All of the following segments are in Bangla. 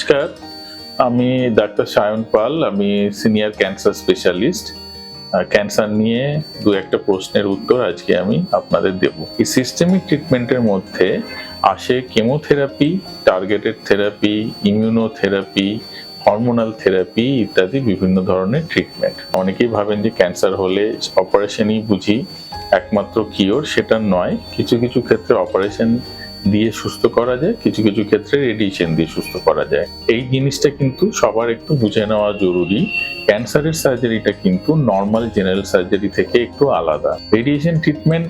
নমস্কার। আমি ডাক্তার সায়ন পাল, আমি সিনিয়র ক্যান্সার স্পেশালিস্ট। ক্যান্সার নিয়ে দু একটা প্রশ্নের উত্তর আজকে আমি আপনাদের দেব। এই সিস্টেমিক ট্রিটমেন্টের মধ্যে আসে chemotherapy targeted therapy immunotherapy hormonal therapy ইত্যাদি বিভিন্ন ধরনের ট্রিটমেন্ট অনেকেই ভাবেন যে ক্যান্সার হলে অপারেশনই বুঝি একমাত্র কিওর সেটা নয়। কিছু কিছু ক্ষেত্রে অপারেশন দিয়ে সুস্থ করা যায়, কিছু কিছু ক্ষেত্রে রেডিয়েশন দিয়ে সুস্থ করা যায়। এই জিনিসটা কিন্তু সবার একটু বুঝে নেওয়া জরুরি। ক্যান্সারের সার্জারিটা কিন্তু নর্মাল জেনারেল সার্জারি থেকে একটু আলাদা। রেডিয়েশন ট্রিটমেন্ট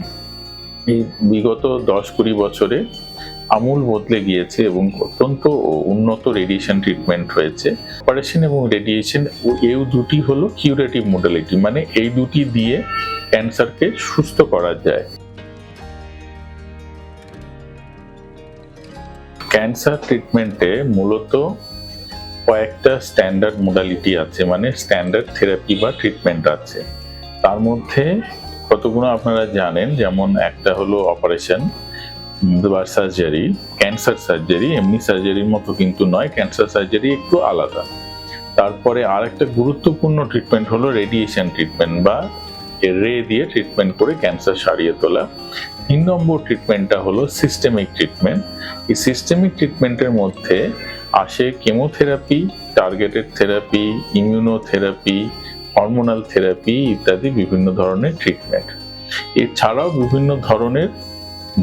এই বিগত দশ কুড়ি বছরে আমূল বদলে গিয়েছে এবং অত্যন্ত উন্নত রেডিয়েশন ট্রিটমেন্ট হয়েছে। অপারেশন এবং রেডিয়েশন এই দুটি হলো কিউরেটিভ মোডালিটি মানে এই দুটি দিয়ে ক্যান্সারকে সুস্থ করা যায়। ক্যান্সার ট্রিটমেন্টে মূলত কয়েকটা স্ট্যান্ডার্ড মোডালিটি আছে মানে স্ট্যান্ডার্ড থেরাপি বা ট্রিটমেন্ট আছে। তার মধ্যে কতগুলো আপনারা জানেন? যেমন একটা হলো অপারেশন বা সার্জারি ক্যান্সার সার্জারি এমনি সার্জারির মতো কিন্তু নয় ক্যান্সার সার্জারি একটু আলাদা। তারপরে আর একটা গুরুত্বপূর্ণ ট্রিটমেন্ট হলো রেডিয়েশন ট্রিটমেন্ট বা রে দিয়ে ট্রিটমেন্ট করে ক্যান্সার সারিয়ে তোলা। তিন নম্বর ট্রিটমেন্টটা হলো সিস্টেমিক ট্রিটমেন্ট এই সিস্টেমিক ট্রিটমেন্টের মধ্যে আসে chemotherapy targeted therapy immunotherapy hormonal therapy ইত্যাদি বিভিন্ন ধরনের ট্রিটমেন্ট এছাড়াও বিভিন্ন ধরনের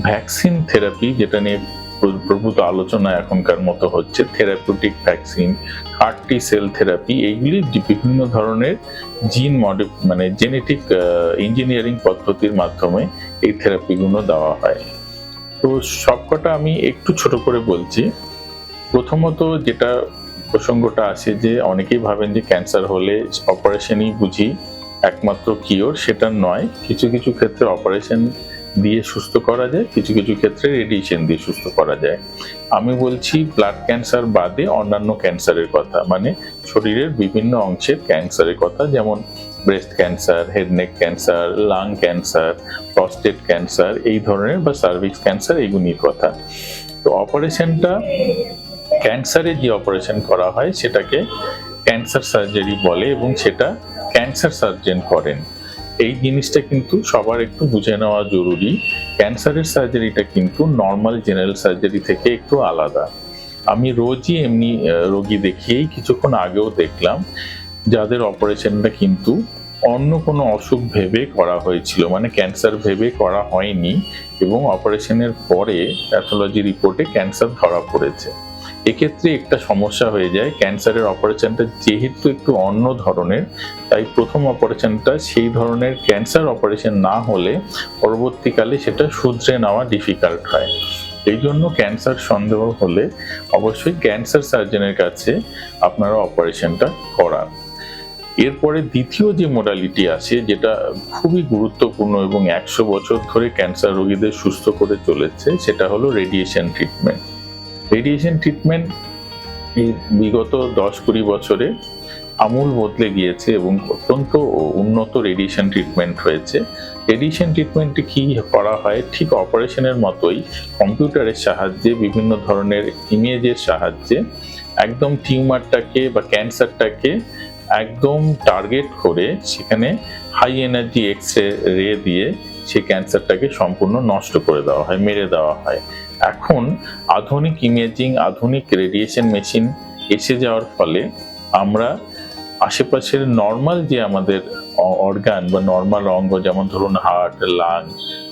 ভ্যাকসিন থেরাপি যেটা নিয়ে প্রভূত আলোচনা এখনকার মতো হচ্ছে, therapeutic vaccine CAR T cell therapy, এইগুলি বিভিন্ন ধরনের জিন মডি মানে জেনেটিক ইঞ্জিনিয়ারিং পদ্ধতির মাধ্যমে এই থেরাপিগুলো দেওয়া হয়। তো সবকটা আমি একটু ছোট করে বলছি। প্রথমত যেটা প্রসঙ্গটা আসে যে, অনেকেই ভাবেন যে ক্যান্সার হলে অপারেশনই বুঝি একমাত্র কিওর সেটা নয়। কিছু কিছু ক্ষেত্রে অপারেশন দিয়ে সুস্থ করা যায়, কিছু কিছু ক্ষেত্রে রেডিয়েশন দিয়ে সুস্থ করা যায়। আমি বলছি ব্লাড ক্যান্সার বাদে অন্যান্য ক্যান্সারের কথা মানে শরীরের বিভিন্ন অংশের ক্যান্সারের কথা, যেমন breast cancer head neck cancer lung cancer prostate cancer এই ধরনের বা সার্ভিক্স ক্যান্সার এইগুলির কথা। তো অপারেশনটা, ক্যান্সারে যে অপারেশন করা হয়, সেটাকে ক্যান্সার সার্জারি বলে এবং সেটা ক্যান্সার সার্জন করেন। এই জিনিসটা কিন্তু সবার একটু বুঝে নেওয়া জরুরি। ক্যান্সারের সার্জারিটা কিন্তু নর্মাল জেনারেল সার্জারি থেকে একটু আলাদা। আমি রোজই এমনি রোগী দেখিয়েই কিছুক্ষণ আগেও দেখলাম, যাদের অপারেশনটা কিন্তু অন্য কোনো অসুখ ভেবে করা হয়েছিল মানে ক্যান্সার ভেবে করা হয়নি এবং অপারেশনের পরে প্যাথোলজি রিপোর্টে ক্যান্সার ধরা পড়েছে। এক্ষেত্রে একটা সমস্যা হয়ে যায়। ক্যান্সারের অপারেশনটা যেহেতু একটু অন্য ধরনের, তাই প্রথম অপারেশনটা সেই ধরনের ক্যান্সার অপারেশন না হলে পরবর্তীকালে সেটা শুধরে নেওয়া ডিফিকাল্ট হয়। এই জন্য ক্যান্সার সন্দেহ হলে অবশ্যই ক্যান্সার সার্জনের কাছে আপনারা অপারেশনটা করান। এরপরে দ্বিতীয় যে মোডালিটি আছে, যেটা খুবই গুরুত্বপূর্ণ এবং একশো বছর ধরে ক্যান্সার রোগীদের সুস্থ করে চলেছে, সেটা হলো রেডিয়েশন ট্রিটমেন্ট রেডিয়েশন ট্রিটমেন্ট বিগত দশ কুড়ি বছরে আমূল বদলে গিয়েছে এবং অত্যন্ত উন্নত রেডিয়েশন ট্রিটমেন্ট হয়েছে। রেডিয়েশন ট্রিটমেন্টে কি করা হয়? ঠিক অপারেশনের মতোই কম্পিউটারের সাহায্যে, বিভিন্ন ধরনের ইমেজের সাহায্যে একদম টিউমারটাকে বা ক্যান্সারটাকে একদম টার্গেট করে সেখানে হাই এনার্জি এক্স রে দিয়ে সেই ক্যান্সারটাকে সম্পূর্ণ নষ্ট করে দেওয়া হয়, মেরে দেওয়া হয়। এখন আধুনিক ইমেজিং আধুনিক রেডিয়েশন মেশিন এসে যাওয়ার ফলে আমরা আশেপাশের নর্মাল যে আমাদের অর্গান বা নর্মাল অঙ্গ, যেমন ধরুন হার্ট লাং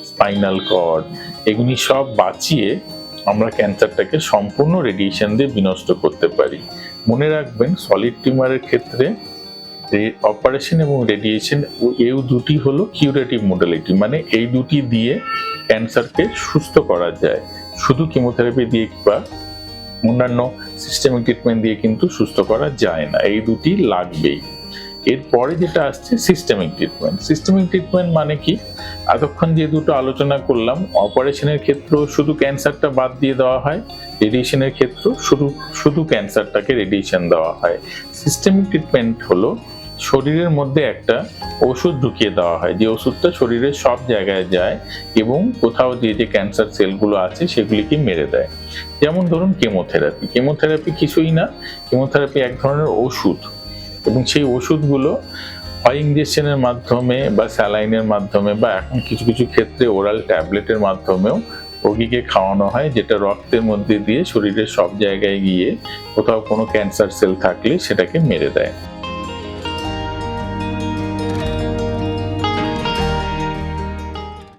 স্পাইনাল কর্ড এগুলি সব বাঁচিয়ে আমরা ক্যান্সারটাকে সম্পূর্ণ রেডিয়েশন দিয়ে বিনষ্ট করতে পারি। মনে রাখবেন সলিড টিউমারের ক্ষেত্রে অপারেশন এবং রেডিয়েশন এই দুটি হলো কিউরেটিভ মোডালিটি মানে এই দুটি দিয়ে ক্যান্সারকে সুস্থ করা যায়। শুধু কেমোথেরাপি দিয়ে বা অন্যান্য সিস্টেমিক ট্রিটমেন্ট দিয়ে কিন্তু সুস্থ করা যায় না। এই দুটি লাগবেই। এরপরে যেটা আসছে সিস্টেমিক ট্রিটমেন্ট সিস্টেমিক ট্রিটমেন্ট মানে কি? এতক্ষণ যে দুটো আলোচনা করলাম অপারেশনের ক্ষেত্রেও শুধু ক্যান্সারটা বাদ দিয়ে দেওয়া হয় রেডিয়েশনের ক্ষেত্রেও শুধু শুধু ক্যান্সারটাকে রেডিয়েশন দেওয়া হয়। সিস্টেমিক ট্রিটমেন্ট হলো শরীরের মধ্যে একটা ওষুধ ঢুকিয়ে দেওয়া হয়। যে ওষুধটা শরীরের সব জায়গায় যায় এবং কোথাও যে যে ক্যান্সার সেলগুলো আছে সেগুলিকে মেরে দেয়। যেমন ধরুন কেমোথেরাপি কেমোথেরাপি কিছুই না। কেমোথেরাপি এক ধরনের ওষুধ। এবং সেই ওষুধগুলো হয় ইঞ্জেকশনের মাধ্যমে বা স্যালাইনের মাধ্যমে বা এখন কিছু কিছু ক্ষেত্রে ওরাল ট্যাবলেটের মাধ্যমেও রোগীকে খাওয়ানো হয়, যেটা রক্তের মধ্যে দিয়ে শরীরের সব জায়গায় গিয়ে কোথাও কোনো ক্যান্সার সেল থাকলে সেটাকে মেরে দেয়।